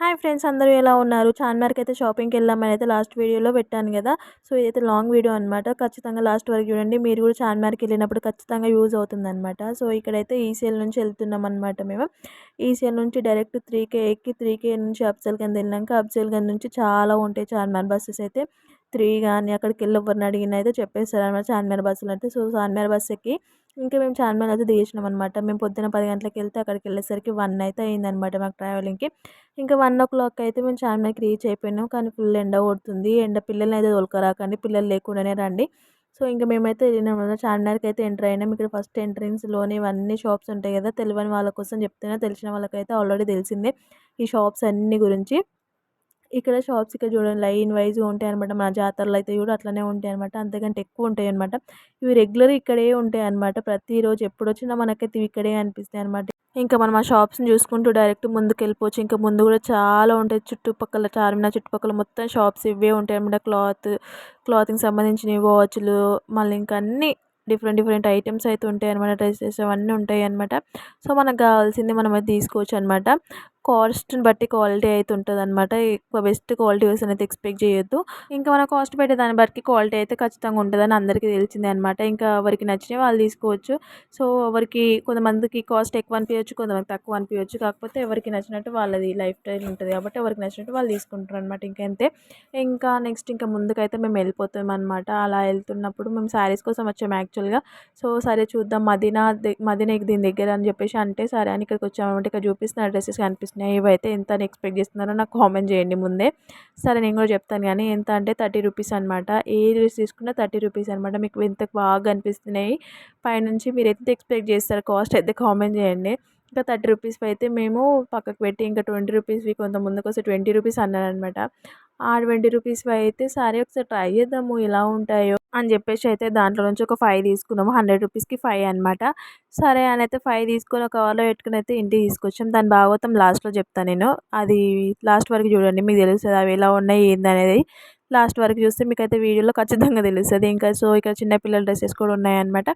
Hi friends అందరూ ఎలా ఉన్నారు? చార్మినార్కి అయితే షాపింగ్కి వెళ్ళామని అయితే లాస్ట్ వీడియోలో పెట్టాను కదా. సో ఇదైతే లాంగ్ వీడియో అనమాట ఖచ్చితంగా లాస్ట్ వరకు చూడండి. మీరు కూడా చార్మినార్కి వెళ్ళినప్పుడు ఖచ్చితంగా యూజ్ అవుతుందన్నమాట. సో ఇక్కడైతే ఈసీఎల్ నుంచి వెళ్తున్నాం అనమాట మేము. ఈసీఎల్ నుంచి డైరెక్ట్ త్రీ కే ఎక్కి త్రీ కే నుంచి అఫ్జల్ గంజ్ వెళ్ళాక గంజ్ నుంచి చాలా ఉంటాయి చార్మినార్ బస్సెస్ అయితే. త్రీ కానీ అక్కడికి వెళ్ళి ఎవరిని అడిగిన అయితే చెప్పేస్తారు అనమాట. చార్మినార్ బస్సులు అయితే. సో చార్మినార్ బస్ ఎక్కి ఇంకా మేము చార్మినార్ అయితే దిగేసినాం అనమాట. మేము పొద్దున పది గంటలకు వెళ్తే అక్కడికి వెళ్ళేసరికి వన్ అయితే అయిందనమాట మాకు ట్రావెలింగ్కి. ఇంకా వన్ ఓ క్లాక్ అయితే మేము చార్మినార్కి రీచ్ అయిపోయినాం. కానీ ఫుల్ ఎండ కొడుతుంది. ఎండ పిల్లల్ని అయితే తోలుకరాకండి. పిల్లలు లేకుండానే రండి. సో ఇంకా మేమైతే వెళ్ళినాం చార్మినార్కి అయితే ఎంటర్ అయినాం. ఇక్కడ ఫస్ట్ ఎంట్రన్స్లోనే ఇవన్నీ షాప్స్ ఉంటాయి కదా. తెలియని వాళ్ళ కోసం చెప్తున్నా. తెలిసిన వాళ్ళకైతే ఆల్రెడీ తెలిసిందే ఈ షాప్స్ అన్ని గురించి. ఇక్కడ షాప్స్ ఇక్కడ చూడండి లైన్ వైజ్గా ఉంటాయి అనమాట మన జాతరలో అయితే కూడా అట్లనే ఉంటాయి అనమాట అంతకంటే ఎక్కువ ఉంటాయి అనమాట ఇవి రెగ్యులర్ ఇక్కడే ఉంటాయి అనమాట ప్రతిరోజు ఎప్పుడు వచ్చినా మనకైతే ఇవి ఇక్కడే అనిపిస్తాయి అనమాట ఇంకా మనం ఆ షాప్స్ని చూసుకుంటూ డైరెక్ట్ ముందుకు వెళ్ళిపోవచ్చు ఇంకా ముందు కూడా చాలా ఉంటాయి. చుట్టుపక్కల చార్మినార్ చుట్టుపక్కల మొత్తం షాప్స్ ఇవే ఉంటాయి అనమాట క్లాత్ క్లాతింగ్ సంబంధించిన వాచ్లు మళ్ళీ ఇంకా అన్నీ డిఫరెంట్ డిఫరెంట్ ఐటమ్స్ అయితే ఉంటాయి అనమాట డ్రెస్సెస్ అవన్నీ ఉంటాయి అనమాట సో మనకు కావాల్సింది మనం అది తీసుకోవచ్చు అనమాట కాస్ట్ని బట్టి క్వాలిటీ అయితే ఉంటుంది అనమాట ఎక్కువ బెస్ట్ క్వాలిటీ వస్తుంది అయితే ఎక్స్పెక్ట్ చేయొద్దు. ఇంకా మన కాస్ట్ పెట్టే దాన్ని బట్టి క్వాలిటీ అయితే ఖచ్చితంగా ఉంటుందని అందరికీ తెలిసిందే అనమాట ఇంకా ఎవరికి నచ్చినవి వాళ్ళు తీసుకోవచ్చు. సో ఎవరికి కొంతమందికి కాస్ట్ ఎక్కువ అనిపించచ్చు కొంతమంది తక్కువ అనిపించచ్చు కాకపోతే ఎవరికి నచ్చినట్టు వాళ్ళది లైఫ్ స్టైల్ ఉంటుంది కాబట్టి ఎవరికి నచ్చినట్టు వాళ్ళు తీసుకుంటారు అనమాట ఇంకా అంతే. ఇంకా నెక్స్ట్ ఇంకా ముందుకైతే మేము వెళ్ళిపోతాం అనమాట అలా వెళ్తున్నప్పుడు మేము శారీస్ కోసం వచ్చాము యాక్చువల్గా. సో సరే చూద్దాం మదీనా మదీనా దీని దగ్గర అని చెప్పేసి అంటే సరే అని ఇక్కడికి వచ్చామన్నమాట. ఇక్కడ చూపిస్తున్న డ్రెస్సెస్ కనిపిస్తుంది కనిపిస్తున్నాయి ఇవైతే ఎంత అని ఎక్స్పెక్ట్ చేస్తున్నారో నాకు కామెంట్ చేయండి ముందే. సరే నేను కూడా చెప్తాను కానీ ఎంత అంటే థర్టీ రూపీస్ అనమాట ఏ డ్రెస్ తీసుకున్నా థర్టీ రూపీస్ అనమాట మీకు ఎంత బాగా అనిపిస్తున్నాయి. పైనుంచి మీరు ఎంత ఎక్స్పెక్ట్ చేస్తారు కాస్ట్ అయితే కామెంట్ చేయండి. ఇంకా థర్టీ రూపీస్ అయితే మేము పక్కకు పెట్టి ఇంకా ట్వంటీ రూపీస్వి కొంత ముందుకు వస్తే ట్వంటీ రూపీస్ అన్నారనమాట ట్వంటీ రూపీస్వి అయితే సరే ఒకసారి ట్రై చేద్దాము ఎలా ఉంటాయో అని చెప్పేసి అయితే దాంట్లో నుంచి ఒక ఫైవ్ తీసుకున్నాము. హండ్రెడ్ రూపీస్కి ఫైవ్ అనమాట సరే అని అయితే ఫైవ్ తీసుకొని ఒక కవర్లో పెట్టుకుని అయితే ఇంటికి తీసుకొచ్చాం. దాని భాగవతం లాస్ట్లో చెప్తాను నేను. అది లాస్ట్ వరకు చూడండి మీకు తెలుస్తుంది అవి ఎలా ఉన్నాయి ఏంది అనేది లాస్ట్ వరకు చూస్తే మీకు అయితే వీడియోలో ఖచ్చితంగా తెలుస్తుంది. ఇంకా సో ఇక్కడ చిన్నపిల్లల డ్రెస్సెస్ కూడా ఉన్నాయన్నమాట.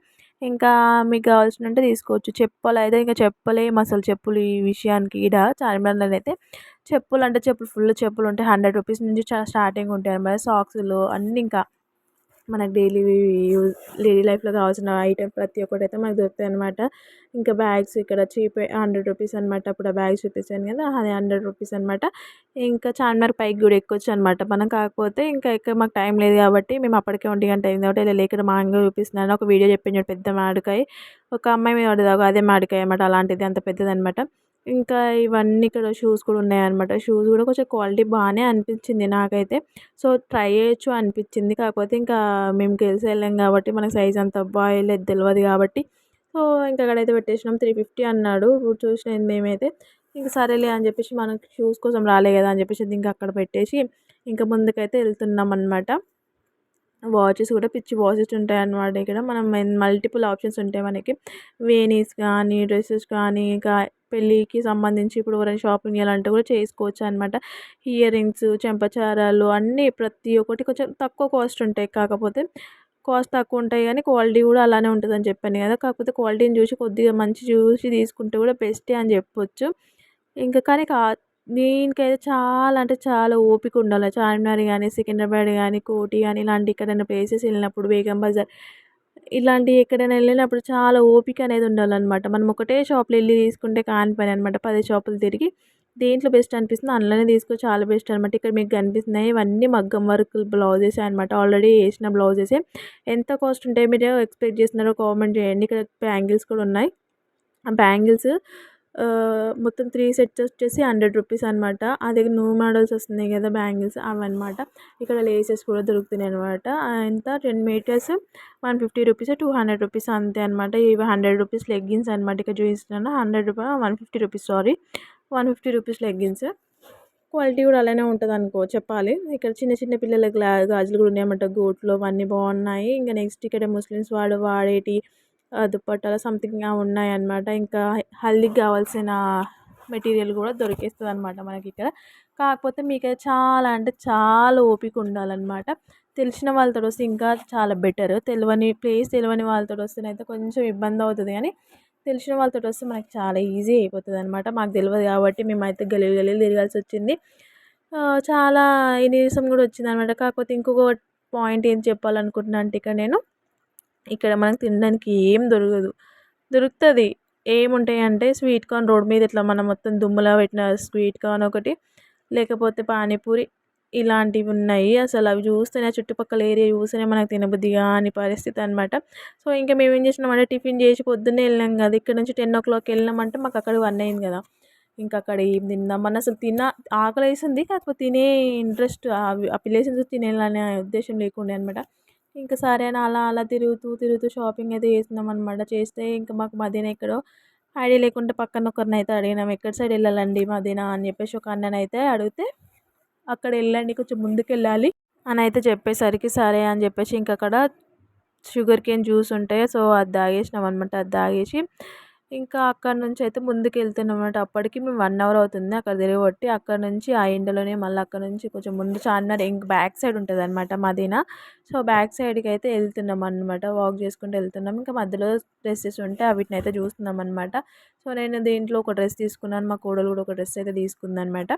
ఇంకా మీకు కావాల్సిన ఉంటే తీసుకోవచ్చు. చెప్పులు అయితే ఇంకా చెప్పలేము అసలు చెప్పులు ఈ విషయానికి ఈడ. చార్మినార్లో అయితే చెప్పులు అంటే చెప్పులు ఫుల్ చెప్పులు ఉంటాయి. హండ్రెడ్ రూపీస్ నుంచి స్టార్టింగ్ ఉంటాయి అన్నమాట. సాక్స్లు అన్నీ ఇంకా మనకు డైలీ యూజ్ డైలీ లైఫ్లో కావాల్సిన ఐటెం ప్రతి ఒక్కటి అయితే మనకు దొరుకుతాయి అనమాట ఇంకా బ్యాగ్స్ ఇక్కడ చీప్ హండ్రెడ్ రూపీస్ అనమాట అప్పుడు ఆ బ్యాగ్స్ చూపించాను కదా అది హండ్రెడ్ రూపీస్ అనమాట ఇంకా చార్మినార్ పైకి కూడా ఎక్కొచ్చు అనమాట మనం కాకపోతే ఇంకా ఇక్కడ మాకు టైం లేదు కాబట్టి మేము అప్పటికే ఒంటి గంట అయింది కాబట్టి ఇలా ఇక్కడ మాంగా చూపిస్తున్నాను. ఒక వీడియో చెప్పాను పెద్ద మామిడికాయ. ఒక అమ్మాయి మీద అదే మామిడికాయ అనమాట అలాంటిది అంత పెద్దది అనమాట ఇంకా ఇవన్నీ ఇక్కడ షూస్ కూడా ఉన్నాయన్నమాట. షూస్ కూడా కొంచెం క్వాలిటీ బాగానే అనిపించింది నాకైతే. సో ట్రై చేయొచ్చు అనిపించింది. కాకపోతే ఇంకా మేము కలిసి వెళ్ళాం కాబట్టి మనకు సైజ్ అంత బాగాలేదు తెలియదు కాబట్టి. సో ఇంకా అక్కడైతే పెట్టేసినాం. త్రీ ఫిఫ్టీ అన్నాడు. చూసినది మేమైతే ఇంకా సరేలే అని చెప్పేసి మనకి షూస్ కోసం రాలే కదా అని చెప్పేసి ఇంకా అక్కడ పెట్టేసి ఇంకా ముందుకైతే వెళ్తున్నాం అనమాట వాచెస్ కూడా పిచ్చి వాచెస్ ఉంటాయి అన్నమాట ఇక్కడ. మనం మల్టిపుల్ ఆప్షన్స్ ఉంటాయి మనకి. వేనీస్ కానీ డ్రెస్సెస్ కానీ ఇంకా పెళ్ళికి సంబంధించి ఇప్పుడు ఎవరైనా షాపింగ్ చేయాలంటే కూడా చేసుకోవచ్చు అనమాట ఇయర్ రింగ్స్ చెంపచారాలు అన్నీ ప్రతి ఒక్కటి కొంచెం తక్కువ కాస్ట్ ఉంటాయి. కాకపోతే కాస్ట్ తక్కువ ఉంటాయి కానీ క్వాలిటీ కూడా అలానే ఉంటుందని చెప్పాను కదా. కాకపోతే క్వాలిటీని చూసి కొద్దిగా మంచి చూసి తీసుకుంటే కూడా బెస్టే అని చెప్పొచ్చు. ఇంకా కానీ కా దీనికైతే చాలా అంటే చాలా ఓపిక ఉండాలి. చార్మినార్ కానీ సికింద్రాబాద్ కానీ కోటి కానీ ఇలాంటి ఎక్కడైనా ప్లేసెస్ వెళ్ళినప్పుడు బేగం బజార్ ఇలాంటి ఎక్కడైనా వెళ్ళినప్పుడు చాలా ఓపిక అనేది ఉండాలన్నమాట. మనం ఒకటే షాప్లో వెళ్ళి తీసుకుంటే కాని పని అనమాట పది షాపులు తిరిగి దేంట్లో బెస్ట్ అనిపిస్తుంది అందులోనే తీసుకో చాలా బెస్ట్ అనమాట ఇక్కడ మీకు కనిపిస్తున్నాయి ఇవన్నీ మగ్గం వర్క్ బ్లౌజెస్ అనమాట ఆల్రెడీ వేసిన బ్లౌజెసే. ఎంత కాస్ట్ ఉంటాయి మీరు ఎక్స్పెక్ట్ చేస్తున్నారో కామెంట్ చేయండి. ఇక్కడ బ్యాంగిల్స్ కూడా ఉన్నాయి. ఆ బ్యాంగిల్స్ మొత్తం త్రీ సెట్స్ వచ్చేసి హండ్రెడ్ రూపీస్ అనమాట అది న్యూ మోడల్స్ వస్తున్నాయి కదా బ్యాంగిల్స్ అవన్నమాట. ఇక్కడ లేసెస్ కూడా దొరుకుతున్నాయి అనమాట ఎంత ten metres one fifty rupees two hundred rupees అంతే అనమాట ఇవి హండ్రెడ్ రూపీస్ లెగ్గిన్స్ అనమాట ఇక్కడ చూపిస్తున్నాను hundred rupee one fifty rupees sorry. One fifty rupees leggings. Quality కూడా అలానే ఉంటుంది అనుకో చెప్పాలి. ఇక్కడ చిన్న చిన్న పిల్లల గాజులు కూడా ఉన్నాయన్నమాట. గోట్లు అవన్నీ బాగున్నాయి. ఇంకా నెక్స్ట్ ఇక్కడ ముస్లిమ్స్ వాడు వాడేటి దుప్పట్టాలు సంథింగ్ ఉన్నాయన్నమాట. ఇంకా హల్దీకి కావాల్సిన మెటీరియల్ కూడా దొరికేస్తుంది అనమాట మనకి ఇక్కడ. కాకపోతే మీకు చాలా అంటే చాలా ఓపిక ఉండాలన్నమాట. తెలిసిన వాళ్ళతో వస్తే ఇంకా చాలా బెటర్ తెలియని ప్లేస్ తెలియని వాళ్ళతో వస్తేనైతే కొంచెం ఇబ్బంది అవుతుంది కానీ తెలిసిన వాళ్ళతో వస్తే మనకి చాలా ఈజీ అయిపోతుంది అనమాట మాకు తెలియదు కాబట్టి మేమైతే గలీలు గలీలు తిరగాల్సి వచ్చింది. చాలా నీరసం కూడా వచ్చింది అనమాట కాకపోతే ఇంకొక పాయింట్ ఏం చెప్పాలనుకుంటున్నాను అంటే ఇక్కడ నేను ఇక్కడ మనకు తినడానికి ఏం దొరకదు. దొరుకుతుంది. ఏముంటాయి అంటే స్వీట్ కార్న్ రోడ్ మీద ఇట్లా మనం మొత్తం దుమ్ములా పెట్టిన స్వీట్ కార్న్ ఒకటి లేకపోతే పానీపూరి ఇలాంటివి ఉన్నాయి. అసలు అవి చూస్తేనే చుట్టుపక్కల ఏరియా చూస్తేనే మనకు తినబుద్ధి కాని పరిస్థితి అనమాట సో ఇంకా మేము ఏం చేసినామంటే టిఫిన్ చేసి పొద్దున్నే వెళ్ళాం కదా. ఇక్కడ నుంచి టెన్ ఓ క్లాక్ వెళ్ళినామంటే మాకు అక్కడ వన్ అయింది కదా. ఇంకా అక్కడ ఏం తిందామని అసలు తిన ఆకలి వేసింది కాకపోతే తినే ఇంట్రెస్ట్ ఆ ప్లేసెస్ తినేయాలనే ఉద్దేశం లేకుండే అనమాట ఇంకా సరే అని అలా అలా తిరుగుతూ తిరుగుతూ షాపింగ్ అయితే చేసినాం అనమాట చేస్తే ఇంకా మాకు మదీనా ఎక్కడో ఐడియా లేకుంటే పక్కన ఒకరిని అయితే అడిగినాం. ఎక్కడ సైడ్ వెళ్ళాలండి మదీనా? అని చెప్పేసి ఒక అన్నని అయితే అడిగితే అక్కడ వెళ్ళండి కొంచెం ముందుకు వెళ్ళాలి అని అయితే చెప్పేసరికి సరే అని చెప్పేసి ఇంక అక్కడ షుగర్ కేన్ జ్యూస్ ఉంటాయి. సో అది తాగేసినాం అనమాట అది తాగేసి ఇంకా అక్కడ నుంచి అయితే ముందుకు వెళ్తున్నాం అనమాట అప్పటికి మేము వన్ అవర్ అవుతుంది. అక్కడ తిరగబట్టి అక్కడ నుంచి ఆ ఎండలోనే మళ్ళీ అక్కడ నుంచి కొంచెం ముందు చార్మినార్ ఇంక బ్యాక్ సైడ్ ఉంటుంది అనమాట మదీనా. సో బ్యాక్ సైడ్కి అయితే వెళ్తున్నాం అనమాట వాక్ చేసుకుంటూ వెళ్తున్నాం. ఇంకా మధ్యలో డ్రెస్సెస్ ఉంటే వీటిని అయితే చూస్తున్నాం అనమాట సో నేను దీంట్లో ఒక డ్రెస్ తీసుకున్నాను. మా కోడలు కూడా ఒక డ్రెస్ అయితే తీసుకుందనమాట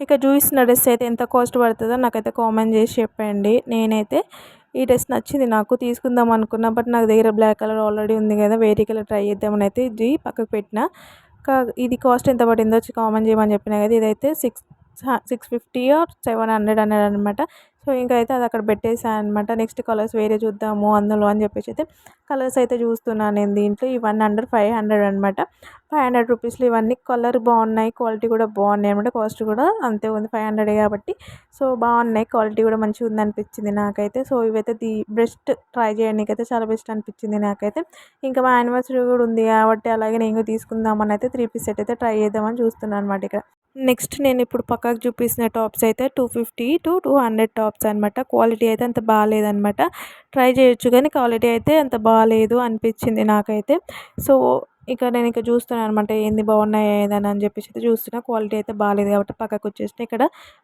ఇక చూసిన డ్రెస్ అయితే ఎంత కాస్ట్ పడుతుందో నాకైతే కామెంట్ చేసి చెప్పండి. నేనైతే ఈ డ్రెస్ నచ్చింది నాకు తీసుకుందాం అనుకున్నా బట్ నాకు దగ్గర బ్లాక్ కలర్ ఆల్రెడీ ఉంది కదా వేరే కలర్ ట్రై చేద్దామని అయితే ఇది పక్కకు పెట్టిన. ఇది కాస్ట్ ఎంత పడిందో వచ్చి కామెంట్ చేయమని చెప్పిన కదా ఇదైతే six six fifty or seven hundred అన్నాడు అనమాట సో ఇంకా అయితే అది అక్కడ పెట్టేసాను అనమాట నెక్స్ట్ కలర్స్ వేరే చూద్దాము అందులో అని చెప్పేసి అయితే కలర్స్ అయితే చూస్తున్నాను నేను దీంట్లో. ఇవన్నీ అండర్ ఫైవ్ హండ్రెడ్ అనమాట ఫైవ్ హండ్రెడ్ రూపీస్లో ఇవన్నీ కలర్ బాగున్నాయి క్వాలిటీ కూడా బాగున్నాయి అనమాట కాస్ట్ కూడా అంతే ఉంది ఫైవ్ హండ్రెడ్ కాబట్టి. సో బాగున్నాయి క్వాలిటీ కూడా మంచిగా ఉంది అనిపించింది నాకైతే. సో ఇవైతే ది బెస్ట్ ట్రై చేయడానికి అయితే చాలా బెస్ట్ అనిపించింది నాకైతే. ఇంకా మా యానివర్సరీ కూడా ఉంది కాబట్టి అలాగే నేను తీసుకుందామని అయితే త్రీ పీస్ సెట్ అయితే ట్రై చేద్దామని చూస్తున్నాను అనమాట ఇక్కడ. నెక్స్ట్ నేను ఇప్పుడు పక్కకు చూపిస్తున్న టాప్స్ అయితే two fifty to two hundred tops అనమాట క్వాలిటీ అయితే అంత బాగాలేదనమాట ట్రై చేయొచ్చు కానీ క్వాలిటీ అయితే అంత బాగాలేదు అనిపించింది నాకైతే. సో ఇక నేను ఇక చూస్తున్నాను అనమాట ఏంది బాగున్నాయి ఏదని అని చెప్పేసి అయితే చూస్తున్నా. క్వాలిటీ అయితే బాగాలేదు కాబట్టి పక్కకు వచ్చేసిన ఇక్కడ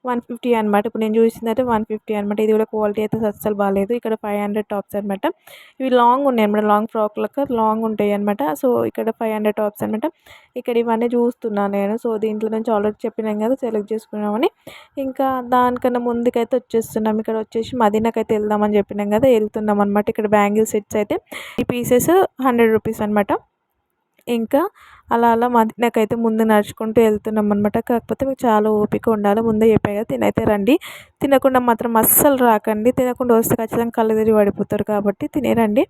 వన్ ఫిఫ్టీ అనమాట. ఇప్పుడు నేను చూసింది అయితే వన్ ఫిఫ్టీ అనమాట. ఇది కూడా క్వాలిటీ అయితే అస్సలు బాగాలేదు ఇక్కడ ఫైవ్ హండ్రెడ్ టాప్స్ అనమాట. ఇవి లాంగ్ ఉన్నాయి అనమాట. లాంగ్ ఫ్రాక్లకు లాంగ్ ఉంటాయి అనమాట. సో ఇక్కడ ఫైవ్ హండ్రెడ్ టాప్స్ అనమాట. ఇక్కడ ఇవన్నీ చూస్తున్నాను నేను. సో దీంట్లో నుంచి ఆల్రెడీ చెప్పినాం కదా సెలెక్ట్ చేసుకున్నామని. ఇంకా దానికన్నా ముందుకైతే వచ్చేస్తున్నాం. ఇక్కడ వచ్చేసి మదీనాకైతే వెళ్దామని చెప్పినాం కదా వెళ్తున్నాం అనమాట. ఇక్కడ బ్యాంగిల్ సెట్స్ అయితే ఈ పీసెస్ హండ్రెడ్ రూపీస్ అనమాట. ఇంకా అలా అలా మదీనాకైతే ముందు నడుచుకుంటూ వెళ్తున్నాం అనమాట కాకపోతే మీకు చాలా ఓపిక ఉండాలి. ముందే చెప్పాయి కదా తినైతే రండి. తినకుండా మాత్రం అస్సలు రాకండి. తినకుండా వస్తే ఖచ్చితంగా కళ్ళు తిరిగి పడిపోతారు కాబట్టి తినేరండి.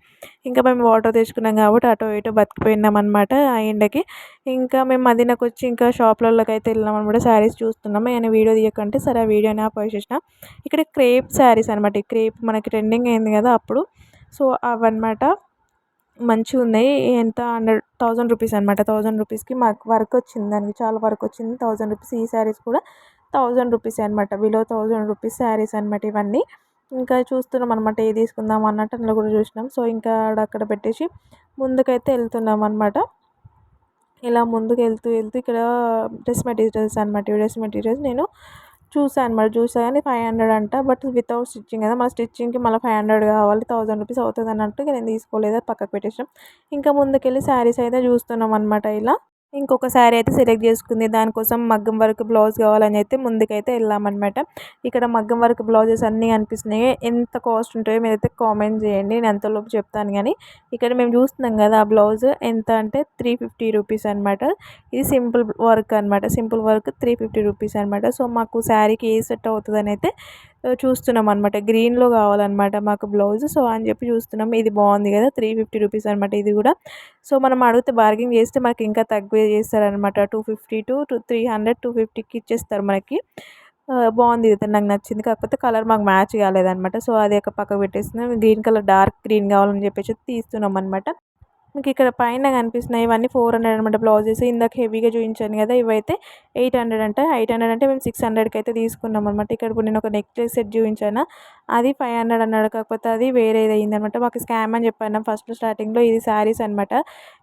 ఇంకా మేము వాటర్ తెచ్చుకున్నాం కాబట్టి అటో ఇటో బతికిపోయినాం అనమాట ఆ ఎండకి. ఇంకా మేము మదీనాకు వచ్చి ఇంకా షాప్లలోకి అయితే వెళ్ళినాం అనమాట శారీస్ చూస్తున్నాము ఆయన వీడియో తీయకంటే సరే ఆ వీడియోని ఆపేసేసిన ఇక్కడ క్రేప్ శారీస్ అనమాట క్రేప్ మనకి ట్రెండింగ్ అయింది కదా అప్పుడు. సో అవన్నమాట. మంచిగా ఉన్నాయి ఎంత? హండ్రెడ్ థౌజండ్ రూపీస్ అనమాట థౌజండ్ రూపీస్కి మాకు వర్క్ వచ్చింది దానికి. చాలా వర్క్ వచ్చింది. Thousand rupees. ఈ శారీస్ కూడా థౌజండ్ రూపీస్ అనమాట బిలో థౌజండ్ రూపీస్ శారీస్ అనమాట ఇవన్నీ. ఇంకా చూస్తున్నాం అనమాట ఏది తీసుకుందాం అన్నట్టు అందులో కూడా చూసినాం. సో ఇంకా అక్కడ పెట్టేసి ముందుకైతే వెళ్తున్నాం అనమాట ఇలా ముందుకు వెళ్తూ వెళ్తూ ఇక్కడ డ్రెస్ మెటీరియల్స్ అనమాట డ్రెస్ మెటీరియల్స్ నేను చూసాను అనమాట చూసా కానీ ఫైవ్ హండ్రెడ్ అంట. బట్ వితౌట్ స్టిచ్చింగ్ కదా మళ్ళీ స్టిచ్చింగ్కి మళ్ళీ ఫైవ్ హండ్రెడ్ కావాలి థౌసండ్ రూపీస్ అవుతుంది అన్నట్టు నేను తీసుకోలేదు పక్కకు పెట్టేసాం ఇంకా ముందుకెళ్ళి శారీస్ అయితే చూస్తున్నాం అనమాట ఇలా. ఇంకొక శారీ అయితే సెలెక్ట్ చేసుకుంది. దానికోసం మగ్గం వర్క్ బ్లౌజ్ కావాలని అయితే ముందుకైతే వెళ్ళామన్నమాట. ఇక్కడ మగ్గం వర్క్ బ్లౌజెస్ అన్నీ అనిపిస్తున్నాయి ఎంత కాస్ట్ ఉంటాయో మీరైతే కామెంట్ చేయండి. నేను ఎంతలోపు చెప్తాను కానీ ఇక్కడ మేము చూస్తున్నాం కదా ఆ బ్లౌజ్ ఎంత అంటే త్రీ ఫిఫ్టీ రూపీస్ అనమాట ఇది సింపుల్ వర్క్ అనమాట simple work three fifty rupees అనమాట సో మాకు శారీకి ఏ సెట్ అవుతుందని అయితే చూస్తున్నాం అనమాట గ్రీన్లో కావాలన్నమాట మాకు బ్లౌజ్ సో అని చెప్పి చూస్తున్నాం. ఇది బాగుంది కదా త్రీ ఫిఫ్టీ రూపీస్ అనమాట ఇది కూడా. సో మనం అడిగితే బార్గెన్ చేస్తే మనకి ఇంకా తక్కువ చేస్తారనమాట two fifty to two three hundred two ఫిఫ్టీకి ఇచ్చేస్తారు మనకి. బాగుంది ఇది నాకు నచ్చింది. కాకపోతే కలర్ మాకు మ్యాచ్ కాలేదనమాట సో అది ఒక పక్కకు పెట్టేస్తున్నాం. గ్రీన్ కలర్ డార్క్ గ్రీన్ కావాలని చెప్పేసి తీస్తున్నాం అనమాట మీకు ఇక్కడ పైన కనిపిస్తున్నాయి. ఇవన్నీ ఫోర్ హండ్రెడ్ అనమాట బ్లౌజెస్. ఇందాక హెవీగా చూపించాను కదా ఇవైతే ఎయిట్ హండ్రెడ్ అంటే. ఎయిట్ హండ్రెడ్ అంటే మేము సిక్స్ హండ్రెడ్కి అయితే తీసుకున్నాం అనమాట ఇక్కడ ఇప్పుడు నేను ఒక నెక్లెస్ సెట్ చూపించాను. అది ఫైవ్ హండ్రెడ్ అన్నాడు. కాకపోతే అది వేరేది అయిందనమాట మాకు స్కామ్ అని చెప్పాను ఫస్ట్ స్టార్టింగ్లో ఇది శారీస్ అనమాట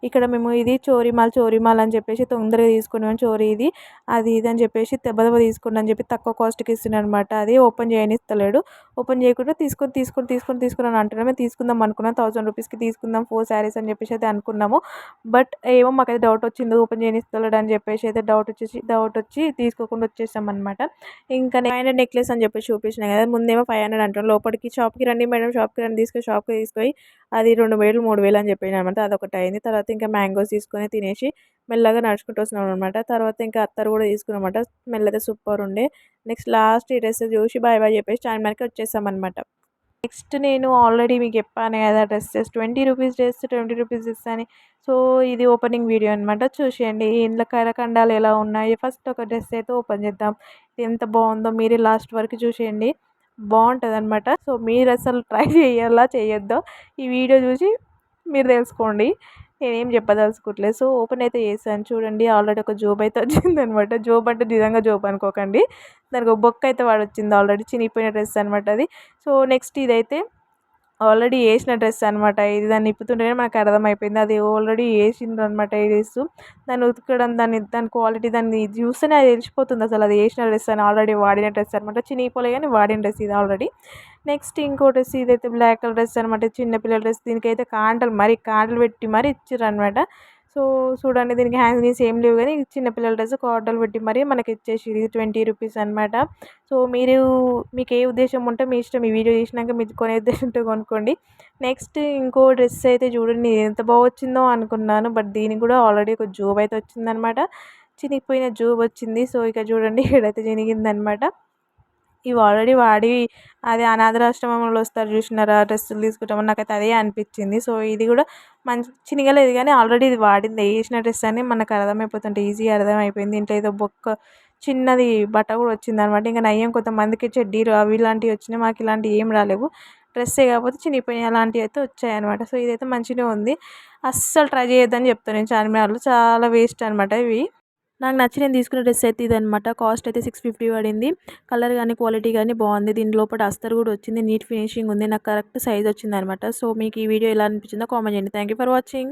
ఇక్కడ మేము ఇది చోరీమాల్ చోరీమాల్ అని చెప్పేసి తొందరగా తీసుకున్నాం. చోరీ ఇది అది ఇది అని చెప్పేసి దెబ్బ తీసుకున్నాం అని చెప్పి తక్కువ కాస్ట్కి ఇస్తున్నాను అనమాట అది ఓపెన్ చేయనిస్తలేడు. ఓపెన్ చేయకుండా తీసుకొని తీసుకొని తీసుకొని తీసుకున్నాను అంటున్నాను మేము తీసుకుందాం అనుకున్నాం. థౌసండ్ రూపీస్కి తీసుకుందాం. ఫోర్ శారీస్ అని చెప్పేసి అయితే అనుకున్నాము. బట్ ఏమో మాకైతే డౌట్ వచ్చింది ఓపెన్ చేయనిస్తలేడు అని చెప్పేసి అయితే డౌట్ వచ్చేసి డౌట్ వచ్చి తీసుకోకుండా వచ్చేసాం అనమాట ఇంకా ఫైవ్ హండ్రెడ్ నెక్లెస్ అని చెప్పేసి చూపించినాయి కదా ముందేమో ఫైవ్ హండ్రెడ్ అంటాం లోపలికి షాప్కి రండి మేడం షాప్కి రండి తీసుకొని షాప్కి తీసుకొని అది రెండు వేలు మూడు వేలు అని చెప్పిన అనమాట అదొకటి అయింది. తర్వాత ఇంకా మ్యాంగోస్ తీసుకొని తినేసి మెల్లగా నడుచుకుంటూ వస్తున్నాం అనమాట తర్వాత ఇంకా అత్తరు కూడా తీసుకున్నమాట. స్మెల్ అయితే సూపర్ ఉండే. నెక్స్ట్ లాస్ట్ ఈ డ్రెస్ చూసి బాయ్ బాయ్ చెప్పేసి చార్మినార్కి వచ్చేసాం అనమాట నెక్స్ట్ నేను ఆల్రెడీ మీకు చెప్పాను కదా dresses. Twenty rupees dress twenty rupees dress అని. సో ఇది ఓపెనింగ్ వీడియో అనమాట చూసేయండి. ఇందులో కరకండాలు ఎలా ఉన్నాయి ఫస్ట్ ఒక డ్రెస్ అయితే ఓపెన్ చేద్దాం. ఎంత బాగుందో మీరే లాస్ట్ వరకు చూసేయండి. బాగుంటుంది అనమాట సో మీరు అసలు ట్రై చేయాలా చేయొద్దో? ఈ వీడియో చూసి మీరు తెలుసుకోండి. నేనేం చెప్పదలుచుకోవట్లేదు సో ఓపెన్ అయితే చేశాను. చూడండి ఆల్రెడీ ఒక జోబ్ అయితే వచ్చింది అనమాట జోబ్ అంటే నిజంగా జోబ్ అనుకోకండి. దానికి ఒక బొక్క అయితే వాడు వచ్చింది ఆల్రెడీ. చినిగిపోయిన డ్రెస్ అనమాట అది. సో నెక్స్ట్ ఇదైతే ఆల్రెడీ వేసిన డ్రెస్ అనమాట ఇది దాన్ని ఇప్పుతుంటేనే మనకు అర్థమైపోయింది. అది ఆల్రెడీ వేసిండ్రు అనమాట ఈ డ్రెస్. దాన్ని ఉతకడం దాన్ని దాని క్వాలిటీ దాన్ని చూస్తేనే అది తెలిసిపోతుంది అసలు. అది వేసిన డ్రెస్ అని ఆల్రెడీ వాడిన డ్రెస్ అనమాట చినిగిపోలే కానీ వాడిన డ్రెస్ ఇది ఆల్రెడీ. నెక్స్ట్ ఇంకో డ్రెస్ ఇదైతే బ్లాక్ కలర్ డ్రెస్ అనమాట చిన్నపిల్లల డ్రెస్. దీనికైతే కాంటలు మరి కాంటలు పెట్టి మరి ఇచ్చారు అనమాట సో చూడండి దీనికి హ్యాంగింగ్స్ ఏం లేవు కానీ చిన్నపిల్లల డ్రెస్ ఆర్డర్ పెట్టి మరి మనకి ఇచ్చేసి ఇది ట్వంటీ రూపీస్ అనమాట సో మీరు మీకు ఏ ఉద్దేశం ఉంటే మీ ఇష్టం ఈ వీడియో చేసినాక మీరు కొనే ఉద్దేశంతో కొనుక్కోండి. నెక్స్ట్ ఇంకో డ్రెస్ అయితే చూడండి ఎంత బాగా వచ్చిందో అనుకున్నాను బట్ దీనికి కూడా ఆల్రెడీ ఒక జూబ్ అయితే వచ్చిందనమాట చినిగిపోయిన జూబ్ వచ్చింది. సో ఇక చూడండి ఇక్కడైతే చినిగిందనమాట ఇవి ఆల్రెడీ వాడి అది అనాథాశ్రమంలో వస్తారు చూసినారా డ్రెస్సులు తీసుకుంటామని నాకైతే అదే అనిపించింది. సో ఇది కూడా మంచి చినిగలేదు కానీ ఆల్రెడీ ఇది వాడింది వేసిన డ్రెస్ అని మనకు అర్థమైపోతుంటే ఈజీగా అర్థమైపోయింది. ఇంట్లో ఏదో బొక్క చిన్నది బట్ట కూడా వచ్చింది అనమాట ఇంకా నయ్యం కొంతమందికి చెడ్డీలు అవి ఇలాంటివి వచ్చినాయి మాకు ఇలాంటివి ఏం రాలేవు. డ్రెస్సే కాకపోతే చినిగిపోయినాయి అలాంటివి అయితే వచ్చాయన్నమాట సో ఇదైతే మంచిగా ఉంది. అస్సలు ట్రై చేయొద్దని చెప్తాను నేను. చార్మినార్లో చాలా వేస్ట్ అనమాట ఇవి. నాకు నచ్చి నేను తీసుకున్న డ్రెస్ అయితే ఇదనమాట కాస్ట్ అయితే సిక్స్ ఫిఫ్టీ పడింది. కలర్ కానీ క్వాలిటీ కానీ బాగుంది. దీని లోపల అస్తర్ కూడా వచ్చింది. నీట్ ఫినిషింగ్ ఉంది. నాకు కరెక్ట్ సైజ్ వచ్చింది అనమాట సో మీకు ఈ వీడియో ఎలా అనిపించిందో కామెంట్ చేయండి. Thank you for watching